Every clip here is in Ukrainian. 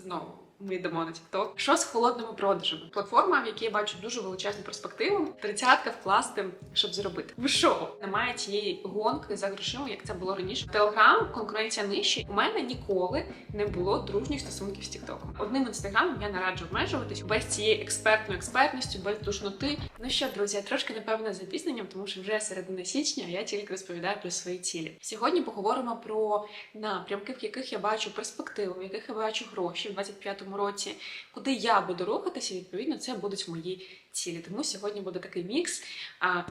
знову. Ми йдемо на TikTok. Що з холодними продажами? Платформа, в якій я бачу дуже величезну перспективу. Тридцятка вкласти, щоб зробити. Ви що? Немає цієї гонки за грошима, як це було раніше. Телеграм конкуренція нижча. У мене ніколи не було дружніх стосунків з Тіктоком. Одним інстаграмом я не раджу обмежуватись без цієї експертної експертності, без душноти. Ну що, друзі, я трошки напевно запізненням, тому що вже середина січня, я тільки розповідаю про свої цілі. Сьогодні поговоримо про напрямки, в яких я бачу перспективу, в яких я бачу гроші в 25-му році, куди я буду рухатися, відповідно це будуть мої цілі. Тому сьогодні буде такий мікс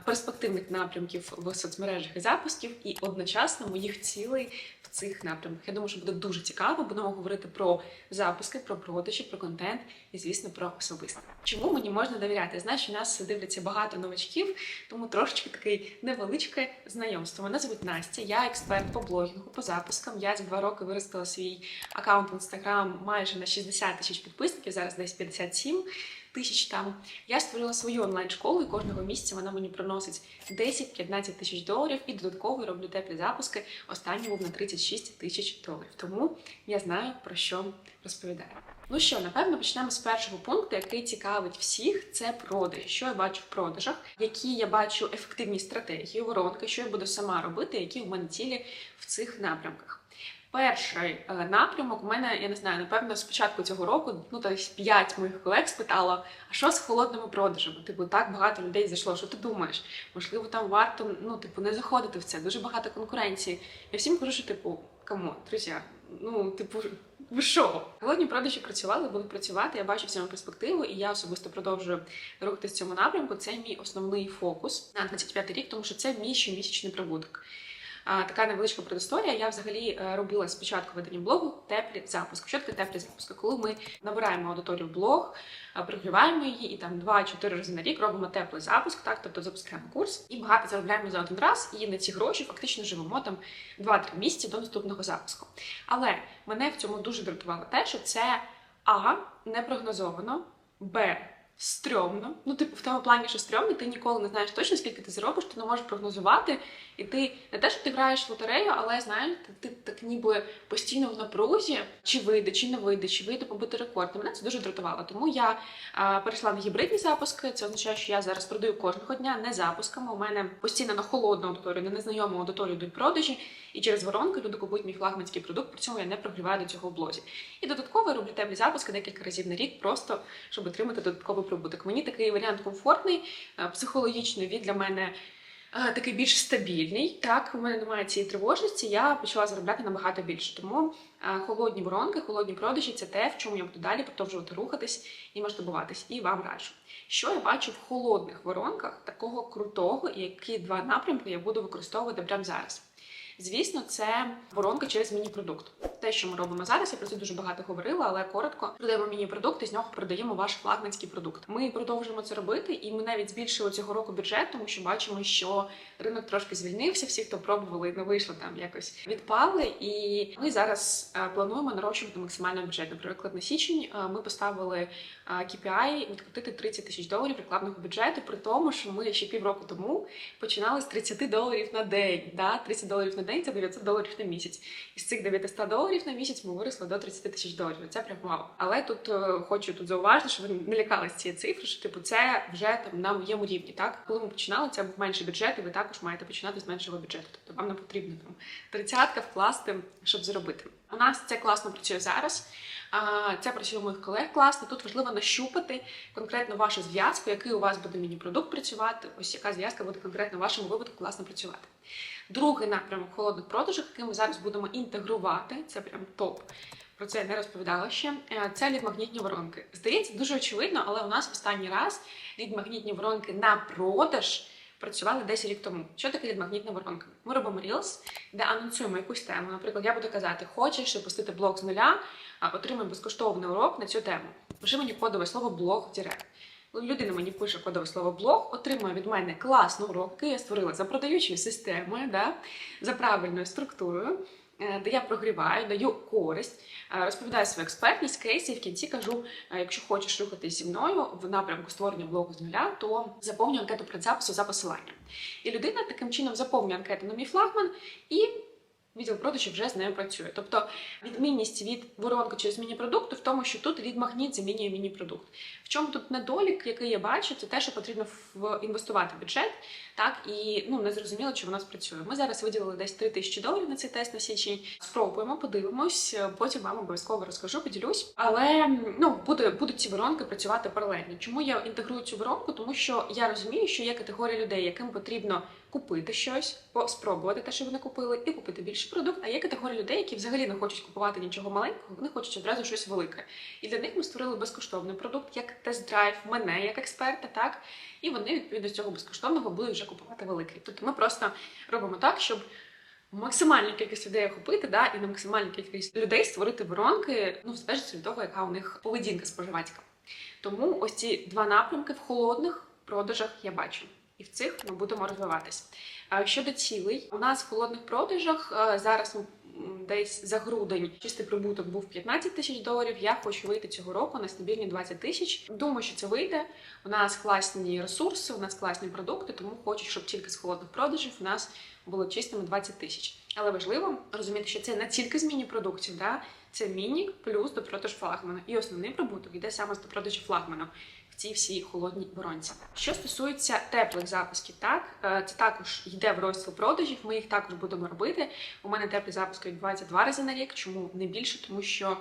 перспективних напрямків в соцмережах і запусків, і одночасно моїх цілей в цих напрямках. Я думаю, що буде дуже цікаво. Будемо говорити про запуски, про продажі, про контент і, звісно, про особисте. Чому мені можна довіряти? Знаєш, що нас дивляться багато новачків, тому трошечки такий невеличке знайомство. Мене звуть Настя, я експерт по блогінгу, по запускам. Я за два роки виростила свій аккаунт в інстаграм майже на 60 тисяч підписників, зараз десь 57 тисяч там. Я створила свою онлайн-школу, і кожного місяця вона мені приносить 10-15 тисяч доларів, і додатково роблю теплі запуски. Останній був на 36 тисяч доларів. Тому я знаю про що розповідаю. Ну що, напевно, почнемо з першого пункту, який цікавить всіх, це продаж. Що я бачу в продажах, які я бачу ефективні стратегії, воронки, що я буду сама робити, які у мене цілі в цих напрямках. Перший е, напрямок у мене, я не знаю, напевно, з початку цього року, ну десь п'ять моїх колег спитало, а що з холодними продажами? Типу, так багато людей зайшло. Що ти думаєш? Можливо, там варто ну, типу, не заходити в це. Дуже багато конкуренції. Я всім кажу, що типу, камон, друзі, ну, типу, ви що? Холодні продажі працювали, будуть працювати. Я бачу в цьому перспективу, і я особисто продовжую рухатися в цьому напрямку. Це мій основний фокус на 25 рік, тому що це мій щомісячний прибуток. Така невеличка предісторія. Я взагалі е, робила спочатку ведення блогу теплі запуски. Що таке теплі запуски? Коли ми набираємо аудиторію в блог, е, прогріваємо її і там 2-4 рази на рік робимо теплий запуск, так тобто запускаємо курс і багато заробляємо за один раз, і на ці гроші фактично живемо там 2-3 місяці до наступного запуску. Але мене в цьому дуже дратувало те, що це а не прогнозовано, б. Стрьомно, ну типу в тому плані, що стрьомно, ти ніколи не знаєш точно, скільки ти заробиш, ти не можеш прогнозувати, і ти не те, що ти граєш в лотерею, але знаєш, ти, ти так ніби постійно в напрузі, чи вийде, чи не вийде, чи вийде побити рекорд. І Мене це дуже дратувало. Тому я а, перейшла на гібридні запуски. Це означає, що я зараз продаю кожного дня не запусками. У мене постійно на холодну аудиторію, на незнайому аудиторію йдуть продажі, і через воронки люди купують мій флагманський продукт. При цьому я не прогріваю до цього в блозі. І додатково я роблю темні запуски декілька разів на рік, просто щоб отримати додатковий прибуток. Мені такий варіант комфортний, е, психологічно він для мене. е, Такий більш стабільний, так у мене немає цієї тривожності. Я почала заробляти набагато більше. Тому е, холодні воронки, холодні продажі це те, в чому я буду далі продовжувати рухатись і масштабуватись. І вам раджу. Що я бачу в холодних воронках такого крутого, і які два напрямки я буду використовувати прямо зараз. Звісно, це воронка через міні-продукт. Те, що ми робимо зараз, я про це дуже багато говорила, але коротко продаємо міні-продукт і з нього продаємо ваш флагманський продукт. Ми продовжуємо це робити, і ми навіть збільшили цього року бюджет, тому що бачимо, що ринок трошки звільнився. Всі, хто пробували не вийшло там якось відпали. І ми зараз е, плануємо нарощувати максимально бюджет. Наприклад, на січень е, ми поставили е, KPI відкрутити 30 тисяч доларів рекламного бюджету, при тому, що ми ще півроку тому починали з 30 доларів на день. Да? 30 доларів на день це 900 доларів на місяць. Із цих 900 доларів на місяць ми виросли до 30 тисяч доларів. Це прям вау. Але тут е, хочу тут зауважити, що ви не лякались цієї цифри, що типу це вже там на моєму рівні. Так, коли ми починали, це був менший бюджет, і ви також маєте починати з меншого бюджету. Тобто вам не потрібно там тридцятка вкласти, щоб зробити. У нас це класно працює зараз. Це працює у моїх колег класно. Тут важливо нащупати конкретно вашу зв'язку, який у вас буде міні-продукт працювати. Ось яка зв'язка буде конкретно в вашому випадку класно працювати. Другий напрямок холодних продажах, який ми зараз будемо інтегрувати, це прям топ. Про це я не розповідала ще. Е, Це лідмагнітні воронки. Здається, дуже очевидно, але у нас останній раз лідмагнітні воронки на продаж працювали десь рік тому. Що таке лідмагнітна воронка? Ми робимо Reels, де анонсуємо якусь тему. Наприклад, я буду казати, хочеш запустити блог з нуля, отримай безкоштовний урок на цю тему. Пиши мені кодове слово блог в Директ. Людина мені пише кодове слово блог, отримує від мене класний урок, який я створила за продаючою системою, да, за правильною структурою, е, де я прогріваю, даю користь, е, розповідаю свою експертність, кейси, і в кінці кажу, е, якщо хочеш рухатись зі мною в напрямку створення блогу з нуля, то заповнюй анкету предзапису за посиланням. І людина таким чином заповнює анкету на мій флагман і відділ продажів вже з нею працює. Тобто відмінність від воронки через міні-продукту в тому, що тут лід-магніт замінює міні-продукт. В чому тут недолік, який я бачу, це те, що потрібно в- інвестувати в бюджет, так і ну не зрозуміло, чи воно спрацює. Ми зараз виділили десь 3 тисячі доларів на цей тест на січень. Спробуємо, подивимось. Потім вам обов'язково розкажу, поділюсь. Але ну буде будуть ці воронки працювати паралельно. Чому я інтегрую цю воронку? Тому що я розумію, що є категорія людей, яким потрібно купити щось, спробувати те, що вони купили, і купити більший продукт. А є категорія людей, які взагалі не хочуть купувати нічого маленького, вони хочуть одразу щось велике. І для них ми створили безкоштовний продукт, як тест-драйв, мене як експерта, так і вони відповідно з цього безкоштовного будуть вже купувати великий. Тобто ми просто робимо так, щоб максимальну кількість людей охопити, да, і на максимальну кількість людей створити воронки, ну в залежності від того, яка у них поведінка споживацька. Тому ось ці два напрямки в холодних продажах я бачу. І в цих ми будемо розвиватись. А Щодо цілей, у нас в холодних продажах е, зараз десь за грудень чистий прибуток був 15 тисяч доларів. Я хочу вийти цього року на стабільні 20 тисяч. Думаю, що це вийде. У нас класні ресурси, у нас класні продукти, тому хочу, щоб тільки з холодних продажів у нас було чистими 20 тисяч. Але важливо розуміти, що це не тільки з міні-продуктів, да? це міні плюс до продаж флагмана. І основний прибуток йде саме з до продажу флагману в цій всій холодній воронці. Що стосується теплих запусків, так е, це також йде в розділ продажів. Ми їх також будемо робити. У мене теплі запуски відбуваються два рази на рік. Чому не більше? Тому що.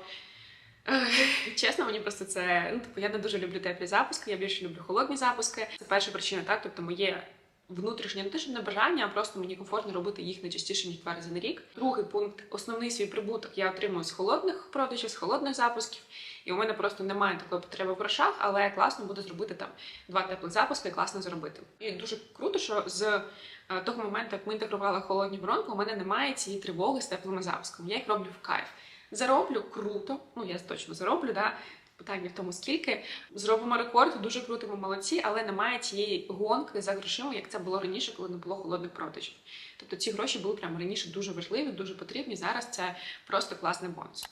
е, Чесно, мені просто це ну типу я не дуже люблю теплі запуски, я більше люблю холодні запуски. Це перша причина, так тобто моє внутрішнє не те, що не бажання, а просто мені комфортно робити їх не частіше ніж два рази на рік. Другий пункт основний свій прибуток я отримую з холодних продажів, з холодних запусків. І у мене просто немає такої потреби в грошах, але класно буде зробити там два теплих запуски і класно зробити. І дуже круто, що з е, того моменту, як ми інтегрували холодні воронки, у мене немає цієї тривоги з теплими запусками. Я їх роблю в кайф. Зароблю круто, ну я точно зароблю, да. Питання в тому, скільки зробимо рекорд, дуже круто, ми молодці, але немає цієї гонки за грошима, як це було раніше, коли не було холодних продажів. Тобто ці гроші були прямо раніше дуже важливі, дуже потрібні. Зараз це просто класний бонус.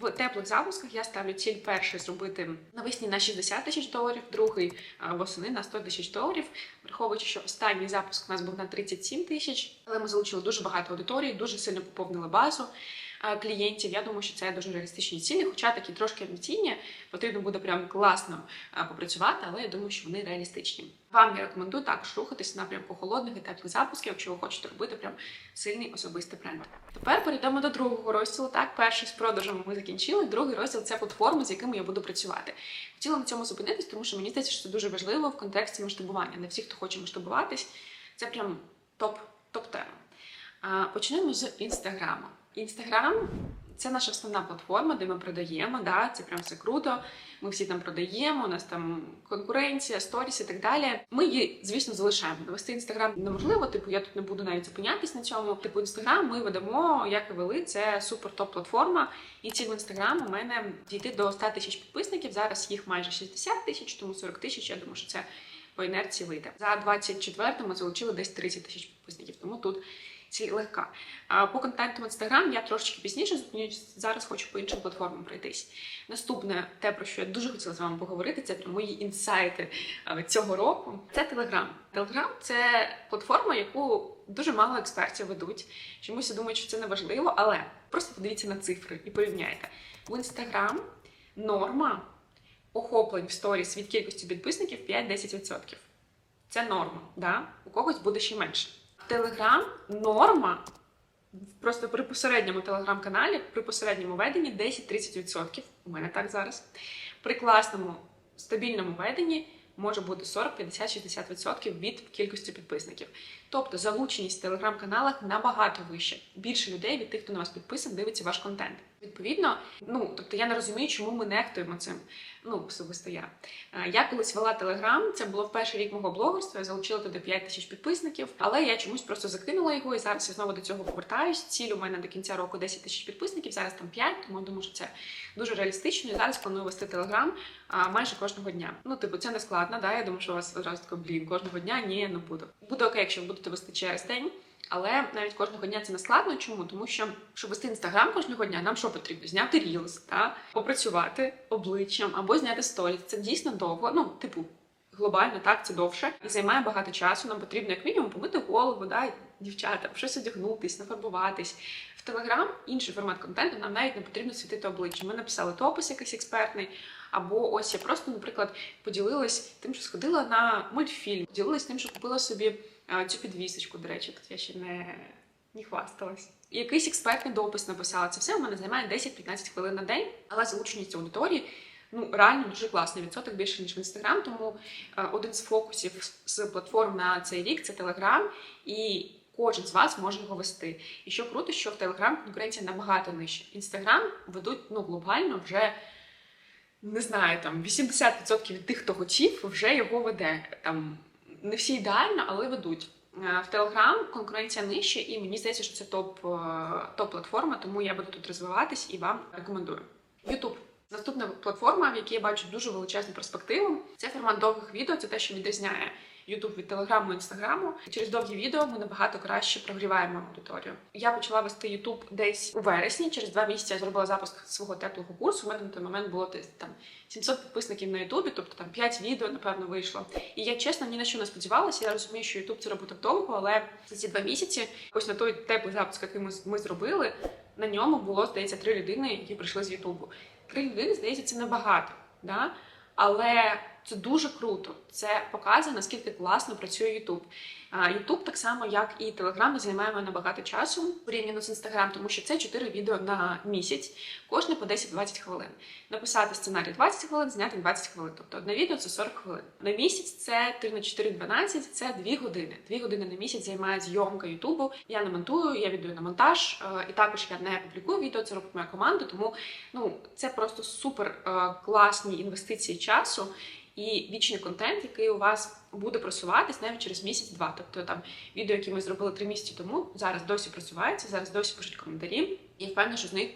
В теплих запусках я ставлю ціль перший зробити навесні на 60 тисяч доларів, другий восени на 100 тисяч доларів. Враховуючи, що останній запуск у нас був на 37 тисяч, але ми залучили дуже багато аудиторії, дуже сильно поповнили базу клієнтів. Я думаю, що це дуже реалістичні цілі, хоча такі трошки амбіційні, потрібно буде прям класно попрацювати, але я думаю, що вони реалістичні. Вам я рекомендую також рухатись напрямку холодних і теплих запусків, якщо ви хочете робити прям сильний особистий бренд. Тепер перейдемо до другого розділу. Так, перший з продажами ми закінчили. Другий розділ це платформи, з якими я буду працювати. Хотіла на цьому зупинитись, тому що мені здається, що це дуже важливо в контексті масштабування. Не всі, хто хоче масштабуватись, це прям топ топ тема. Почнемо з інстаграму. Інстаграм це наша основна платформа, де ми продаємо. Да, це прям все круто. Ми всі там продаємо. У нас там конкуренція, сторіс і так далі. Ми її, звісно, залишаємо. Довести інстаграм неможливо. Типу, я тут не буду навіть зупинятись на цьому. Типу, інстаграм ми ведемо, як і вели. Це супер топ платформа. І ціль інстаграм у мене дійти до 100 тисяч підписників. Зараз їх майже 60 тисяч, тому 40 тисяч. Я думаю, що це по інерції вийде. За 24 ми залучили десь 30 тисяч підписників. Тому тут ціль легка. По контенту в інстаграм я трошечки пізніше зупинюсь. Зараз хочу по іншим платформам пройтись. Наступне, те, про що я дуже хотіла з вами поговорити, це про мої інсайти цього року. Це Телеграм. Телеграм це платформа, яку дуже мало експертів ведуть. Чомусь я думаю, що це не важливо, але просто подивіться на цифри і порівняйте. В інстаграм норма охоплень в сторіс від кількості підписників 5-10%. Це норма, да? у когось буде ще менше. Телеграм норма просто при посередньому телеграм-каналі, при посередньому веденні 10-30%. У мене так зараз. При класному стабільному веденні може бути 40, 50, 60% від кількості підписників. Тобто залученість в телеграм-каналах набагато вища. Більше людей від тих, хто на вас підписаний, дивиться ваш контент. Відповідно, ну тобто я не розумію, чому ми нехтуємо цим. Ну, особисто я. Е, Я колись вела телеграм, це було в перший рік мого блогерства. Я залучила туди 5 тисяч підписників, але я чомусь просто закинула його, і зараз я знову до цього повертаюсь. Ціль у мене до кінця року 10 тисяч підписників. Зараз там 5, тому я думаю, що це дуже реалістично. І зараз планую вести телеграм майже кожного дня. Ну, типу, це не складно. Да? Я думаю, що у вас одразу таке, блін, кожного дня ні, не буду. Буде окей, якщо ви будете вести через день. Але навіть кожного дня це не складно. Чому? Тому що щоб вести інстаграм кожного дня, нам що потрібно? Зняти рілс, та попрацювати обличчям або зняти сторіс. Це дійсно довго. Ну, типу, глобально так це довше і займає багато часу. Нам потрібно як мінімум помити голову, да, дівчата, щось одягнутись, нафарбуватись. В Телеграм інший формат контенту, нам навіть не потрібно світити обличчя. Ми написали топис якийсь експертний. Або ось я просто, наприклад, поділилась тим, що сходила на мультфільм, поділилась тим, що купила собі цю підвісочку. До речі, тут я ще не, не хвасталась. Якийсь експертний допис написала. Це все у мене займає 10-15 хвилин на день, але залученість аудиторії ну реально дуже класний відсоток більше ніж в інстаграм. Тому е, один з фокусів з платформ на цей рік це Телеграм, і кожен з вас може його вести. І що круто, що в Телеграм конкуренція набагато нижча. Інстаграм ведуть ну глобально вже. Не знаю, там 80% від тих, хто хотів, вже його веде. Там не всі ідеально, але ведуть. Е, В Телеграм конкуренція нижча, і мені здається, що це топ, е, топ-платформа, тому я буду тут розвиватись і вам рекомендую. Ютуб. Наступна платформа, в якій я бачу дуже величезну перспективу. Це формат довгих відео, це те, що відрізняє YouTube від Телеграму Інстаграму. Через довгі відео ми набагато краще прогріваємо аудиторію. Я почала вести YouTube десь у вересні. Через два місяці я зробила запуск свого теплого курсу. У мене на той момент було десь там 700 підписників на Ютубі, тобто там 5 відео, напевно, вийшло. І я чесно ні на що не сподівалася. Я розумію, що YouTube це робить так довго, але за ці два місяці, ось на той теплий запуск, який ми, ми зробили, на ньому було здається три людини, які прийшли з Ютубу. Три людини, здається, це небагато, да? але це дуже круто. Це показує, наскільки класно працює YouTube. YouTube так само, як і Telegram, займає мене багато часу порівняно з Instagram, тому що це 4 відео на місяць, кожне по 10-20 хвилин. Написати сценарій 20 хвилин, зняти 20 хвилин. Тобто одне відео це 40 хвилин. На місяць це 3 на 4 12, це 2 години. 2 години на місяць займає зйомка Ютубу. Я не монтую, я віддаю на монтаж, е, і також я не публікую відео, це робить моя команда. Тому ну це просто супер е, класні інвестиції часу і вічний контент, який у вас буде просуватись навіть через місяць-два. Тобто там відео, які ми зробили три місяці тому, зараз досі просуваються, зараз досі пишуть коментарі. І впевнена, що з них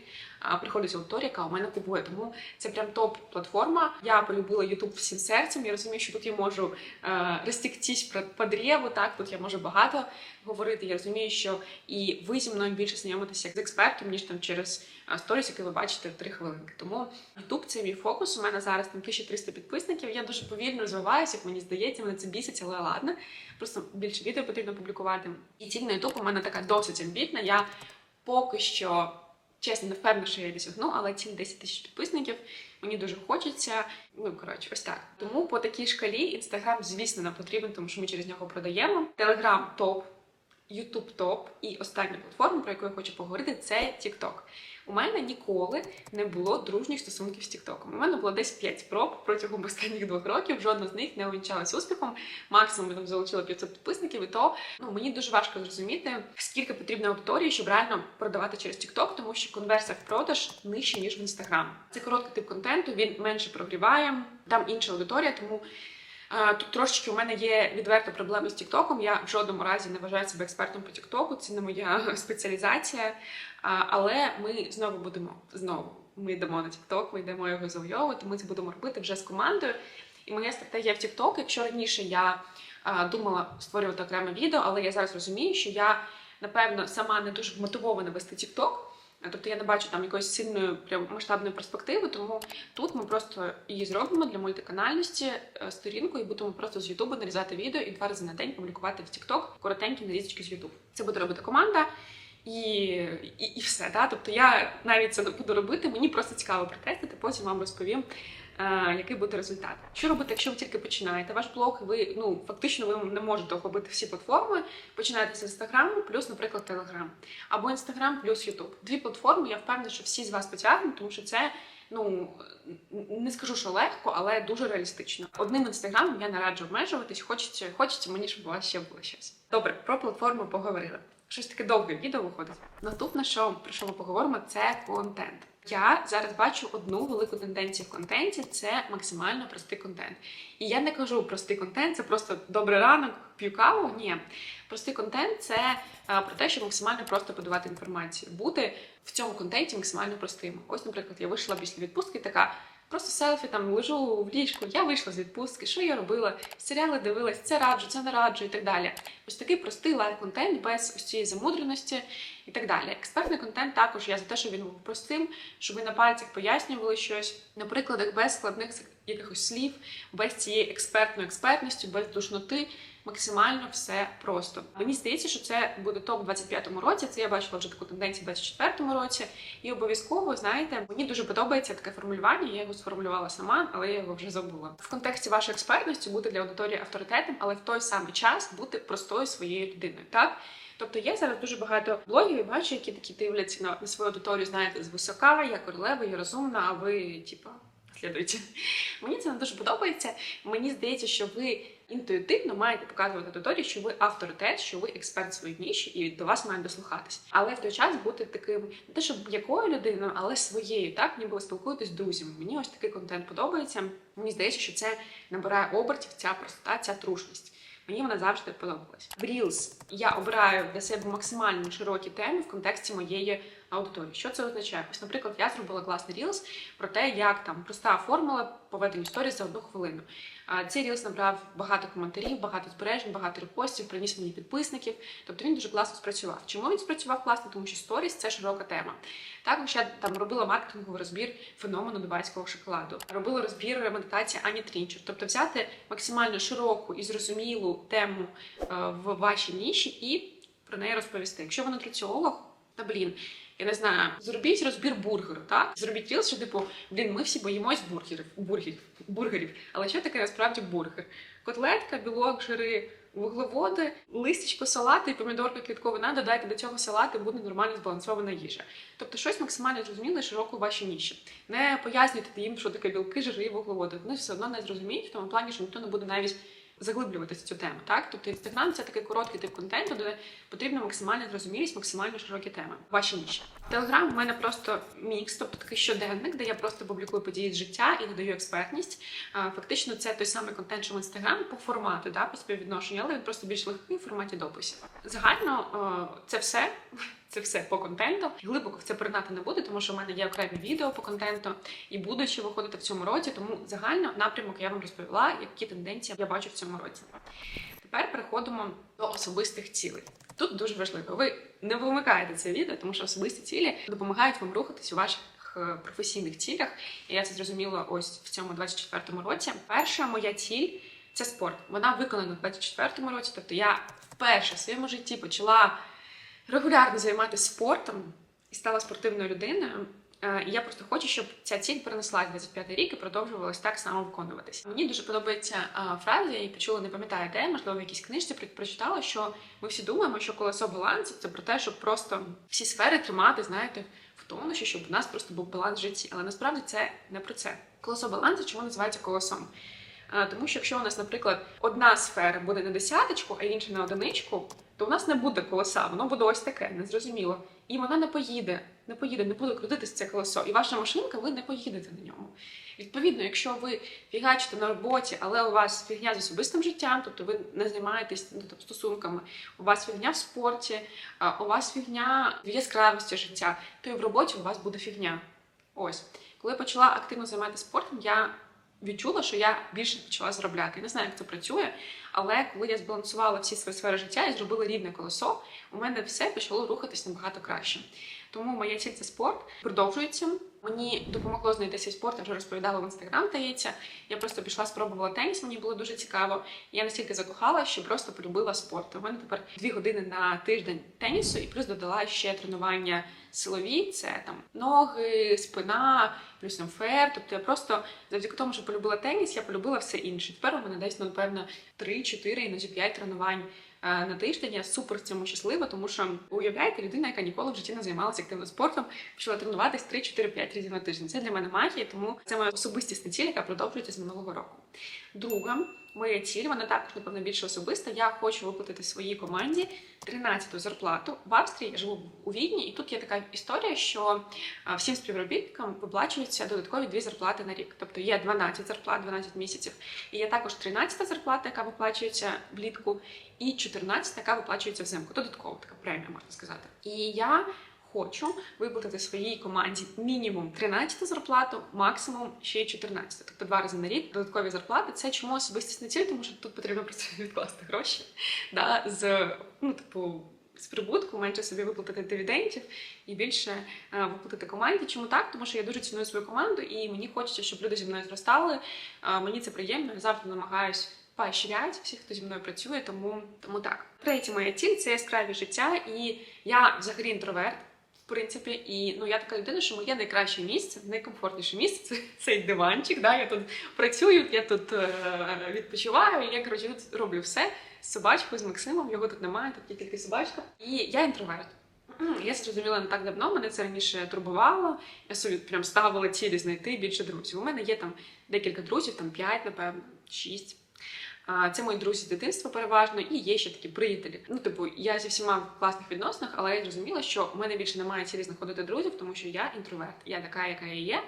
приходить аудиторія, яка у мене купує. Тому це прям топ-платформа. Я полюбила YouTube всім серцем. Я розумію, що тут я можу е, розтіктись по, древу, так тут я можу багато говорити. Я розумію, що і ви зі мною більше знайомитеся з експертом, ніж там через е, сторіс, які ви бачите в три хвилинки. Тому YouTube це мій фокус. У мене зараз там 1300 підписників. Я дуже повільно розвиваюся, як мені здається, мене це бісить, але ладно. Просто більше відео потрібно публікувати. І ціль на YouTube у мене така досить амбітна. Я поки що. Чесно, не впевнена, що я досягну, але ці 10 тисяч підписників мені дуже хочеться. Ну коротше, ось так. Тому по такій шкалі інстаграм, звісно, нам потрібен, тому що ми через нього продаємо. Телеграм топ, Ютуб топ, і остання платформа, про яку я хочу поговорити, це TikTok. У мене ніколи не було дружніх стосунків з TikTok. У мене було десь 5 спроб протягом останніх двох років. Жодна з них не увінчалась успіхом. Максимум там залучила 500 підписників, і то ну мені дуже важко зрозуміти, скільки потрібно аудиторії, щоб реально продавати через TikTok, тому що конверсія в продаж нижче ніж в Instagram. Це короткий тип контенту, він менше прогріває, там інша аудиторія, тому. Тут трошечки у мене є відверта проблема з Тіктоком. Я в жодному разі не вважаю себе експертом по Тіктоку, це не моя спеціалізація. Але ми знову будемо знову. Ми йдемо на Тікток, ми йдемо його завойовувати. Ми це будемо робити вже з командою. І моя стратегія в Тікток, якщо раніше я думала створювати окреме відео, але я зараз розумію, що я напевно сама не дуже мотивована вести Тікток. Тобто я не бачу там якоїсь сильної прям масштабної перспективи, тому тут ми просто її зробимо для мультиканальності е, сторінку і будемо просто з Ютубу нарізати відео і два рази на день публікувати в TikTok коротенькі нарізочки з Ютуб. Це буде робити команда. І, і, і все, да? тобто я навіть це не буду робити, мені просто цікаво протестити, потім вам розповім, який буде результат. Що робити, якщо ви тільки починаєте ваш блог, ви ну фактично ви не можете охопити всі платформи. Починаєте з інстаграму, плюс, наприклад, Телеграм, або інстаграм плюс Ютуб. Дві платформи. Я впевнена, що всі з вас потягнуть, тому що це. Ну не скажу, що легко, але дуже реалістично. Одним інстаграмом я не раджу обмежуватись. Хочеться, хочеться мені, щоб вас ще було щось. Добре, про платформу поговорили. Щось таке довге відео виходить. Наступне, що про що ми поговоримо, це контент. Я зараз бачу одну велику тенденцію в контенті це максимально простий контент. І я не кажу простий контент, це просто добрий ранок, п'ю каву. Ні, простий контент це про те, щоб максимально просто подавати інформацію, бути в цьому контенті максимально простим. Ось, наприклад, я вийшла після відпустки, така. Просто селфі там лежу в ліжку, я вийшла з відпустки, що я робила, серіали дивилась, це раджу, це не раджу і так далі. Ось такий простий лайв-контент без ось цієї замудреності і так далі. Експертний контент також я за те, щоб він був простим, щоб ви на пальцях пояснювали щось, на прикладах без складних якихось слів, без цієї експертної експертності, без душноти. максимально все просто. Мені здається, що це буде топ в 25-му році. Це я бачила вже таку тенденцію в 24-му році. І обов'язково, знаєте, мені дуже подобається таке формулювання. Я його сформулювала сама, але я його вже забула. В контексті вашої експертності бути для аудиторії авторитетом, але в той самий час бути простою своєю людиною. Так. Тобто є зараз дуже багато блогів, і бачу, які такі дивляться на свою аудиторію, знаєте, з висока, я королева, я розумна, а ви, типа, слідуйте. Мені це не дуже подобається. Мені здається, що ви інтуїтивно маєте показувати аудиторії, що ви авторитет, що ви експерт своїй ніші, і до вас мають дослухатись. Але в той час бути таким не те, щоб якою людиною, але своєю, так ніби ви спілкуєтесь з друзями. Мені ось такий контент подобається. Мені здається, що це набирає обертів, ця простота, ця трушність. Мені вона завжди подобалась. В Reels я обираю для себе максимально широкі теми в контексті моєї аудиторії. Що це означає? Ось, наприклад, я зробила класний Reels про те, як там проста формула поведення історії за одну хвилину. Цей Reels набрав багато коментарів, багато збережень, багато репостів, приніс мені підписників. Тобто він дуже класно спрацював. Чому він спрацював класно? Тому що сторіс це широка тема. Також я там робила маркетинговий розбір феномену дубайського шоколаду, робила розбір медитації Ані Трінчер. Тобто взяти максимально широку і зрозумілу тему е, в вашій ніші і про неї розповісти. Якщо ви нутриціолог, та блін. Я не знаю, зробіть розбір бургеру, так? Зробіть ріл, що типу, блін, ми всі боїмось бургерів, бургерів, бургерів. Але що таке насправді бургер? Котлетка, білок, жири, вуглеводи, листячко салати і помідорка квітковина, додайте до цього салати, буде нормально збалансована їжа. Тобто щось максимально зрозуміле широко у вашій ніші. Не пояснюйте їм, що таке білки, жири і вуглеводи. Вони все одно не зрозуміють в тому плані, що ніхто не буде навіть заглиблюватися в цю тему. Так, тобто інстаграм це такий короткий тип контенту, де потрібна максимальна зрозумілість, максимально широкі теми. Ваші ніші. Телеграм у мене просто мікс, тобто такий щоденник, де я просто публікую події з життя і додаю експертність. Фактично, це той самий контент, що в інстаграм по формату, да, по співвідношенню, але він просто більш легкий в форматі дописів. Загально це все. Це все по контенту. Глибоко в це пригнати не буде, тому що в мене є окремі відео по контенту і будуть ще виходити в цьому році. Тому загально напрямок я вам розповіла, які тенденції я бачу в цьому році. Тепер переходимо до особистих цілей. Тут дуже важливо. Ви не вимикаєте це відео, тому що особисті цілі допомагають вам рухатись у ваших е, професійних цілях. І я це зрозуміла ось в цьому 24-му році. Перша моя ціль це спорт. Вона виконана в 24-му році. Тобто я вперше в своєму житті почала регулярно займатися спортом і стала спортивною людиною. Е, І я просто хочу, щоб ця ціль перенеслась 25 рік і продовжувалась так само виконуватися. Мені дуже подобається фраза, я її почула, не пам'ятаю де, можливо, в якійсь книжці про- прочитала, що ми всі думаємо, що колесо балансу це про те, щоб просто всі сфери тримати, знаєте, в тонусі, щоб у нас просто був баланс в житті. Але насправді це не про це. Колесо балансу чому називається колесом? Е, Тому що якщо у нас, наприклад, одна сфера буде на десяточку, а інша на одиничку, то у нас не буде колеса, воно буде ось таке, незрозуміло. І вона не поїде, не поїде, не буде крутитися це колесо. І ваша машинка, ви не поїдете на ньому. Відповідно, якщо ви фігачите на роботі, але у вас фігня з особистим життям, тобто ви не займаєтесь ну, тобто, стосунками, у вас фігня в спорті, у вас фігня в яскравості життя, то і в роботі у вас буде фігня. Ось, коли я почала активно займатися спортом, я відчула, що я більше почала заробляти. Не знаю, як це працює, але коли я збалансувала всі свої сфери життя і зробила рівне колесо, у мене все почало рухатись набагато краще. Тому моя ціль це спорт продовжується. Мені допомогло знайти свій спорт, я вже розповідала в інстаграм, тається. Я просто пішла, спробувала теніс, мені було дуже цікаво. Я настільки закохала, що просто полюбила спорт. У мене тепер дві години на тиждень тенісу, і плюс додала ще тренування силові, це там ноги, спина, плюс МФР. Тобто я просто завдяки тому, що полюбила теніс, я полюбила все інше. Тепер у мене десь, напевно, 3-4, іноді 5 тренувань на тиждень. Я супер в цьому щаслива, тому що уявляєте, людина, яка ніколи в житті не займалася активним спортом, почала тренуватись 3-4-5 разів на тиждень. Це для мене магія, тому це моя особистісна ціль, яка продовжується з минулого року. Друга моя ціль, вона також, напевно, більше особиста. Я хочу виплатити своїй команді 13-ту зарплату. В Австрії я живу у Відні, і тут є така історія, що всім співробітникам виплачуються додаткові дві зарплати на рік. Тобто є 12 зарплат, 12 місяців. І є також 13-та зарплата, яка виплачується влітку, і 14-та, яка виплачується взимку. Додатково така премія, можна сказати. І я хочу виплатити своїй команді мінімум 13 зарплату, максимум ще й 14. Тобто два рази на рік додаткові зарплати. Це чому особистісна ціль, тому що тут потрібно просто відкласти гроші. Да, з ну, типу. З прибутку менше собі виплатити дивідендів і більше е, виплатити команді. Чому так? Тому що я дуже ціную свою команду, і мені хочеться, щоб люди зі мною зростали. Е, мені це приємно. Я завжди намагаюсь поощряють всіх, хто зі мною працює, тому, тому так. Третя моя ціль це яскраві життя, і я взагалі інтроверт. Принципі, і ну я така людина, що моє найкраще місце, найкомфортніше місце це цей диванчик. Да? Я тут працюю, я тут е, відпочиваю, я коротше тут роблю все з собачкою, з Максимом. Його тут немає, тут тільки собачка. І я інтроверт. Я зрозуміла не так давно, мене це раніше турбувало. Я собі прям ставила цілі знайти більше друзів. У мене є там декілька друзів, там п'ять, напевно, шість. Це мої друзі з дитинства переважно, і є ще такі приятелі. Ну, типу, я зі всіма в класних відносинах, але я зрозуміла, що у мене більше немає цілі знаходити друзів, тому що я інтроверт. Я така, яка я є.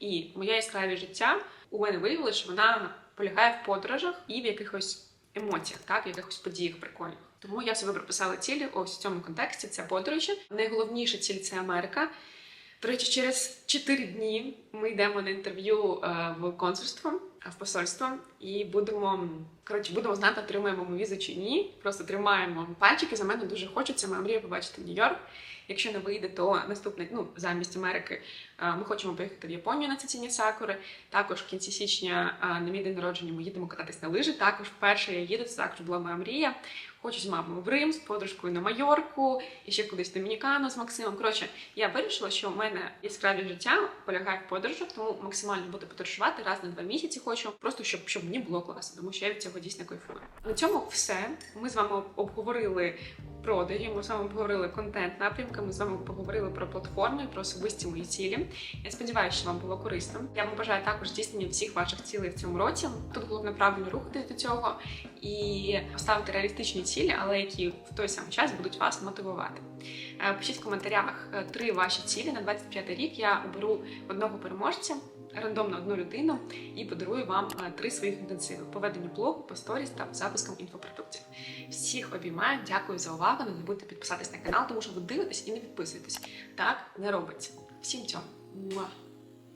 І моє яскраве життя у мене виявилося, що вона полягає в подорожах і в якихось емоціях, так, в якихось подіях прикольних. Тому я собі прописала цілі ось в цьому контексті. Це подорожі. Найголовніша ціль це Америка. До речі, через 4 дні ми йдемо на інтерв'ю е, в консульство, в посольство, і будемо коротше, будемо знати, отримаємо ми візу чи ні. Просто тримаємо пальчики. За мене дуже хочеться. Моя мрія побачити Нью-Йорк. Якщо не вийде, то наступний, ну замість Америки, ми хочемо поїхати в Японію на ціні сакури. Також в кінці січня на мій день народження ми їдемо кататись на лижі. Також вперше я їду, це також була моя мрія. Хочу з мамою в Рим, з подружкою на Майорку і ще кудись в Домінікану з Максимом. Коротше, я вирішила, що в мене яскраве життя полягає в подорожах, тому максимально буду подорожувати раз на два місяці. Хочу просто щоб, щоб мені було класно, тому що я від цього дійсно кайфую. На цьому все. Ми з вами обговорили продажі. Ми з вами обговорили контент напрямки. Ми з вами поговорили про платформи, про особисті мої цілі. Я сподіваюся, що вам було корисно. Я вам бажаю також здійснення всіх ваших цілей в цьому році. Тут головне правильно рухатись до цього і поставити реалістичні цілі, але які в той самий час будуть вас мотивувати. Е, Пишіть в коментарях е, три ваші цілі на 25 рік. Я оберу одного переможця. Рандомно одну людину і подарую вам е, три своїх інтенсиви по веденню блогу, по сторіс та запускам інфопродуктів. Всіх обіймаю, дякую за увагу. Не забудьте підписатись на канал, тому що ви дивитесь і не підписуєтесь. Так не робиться. Всім цьому. Mwah.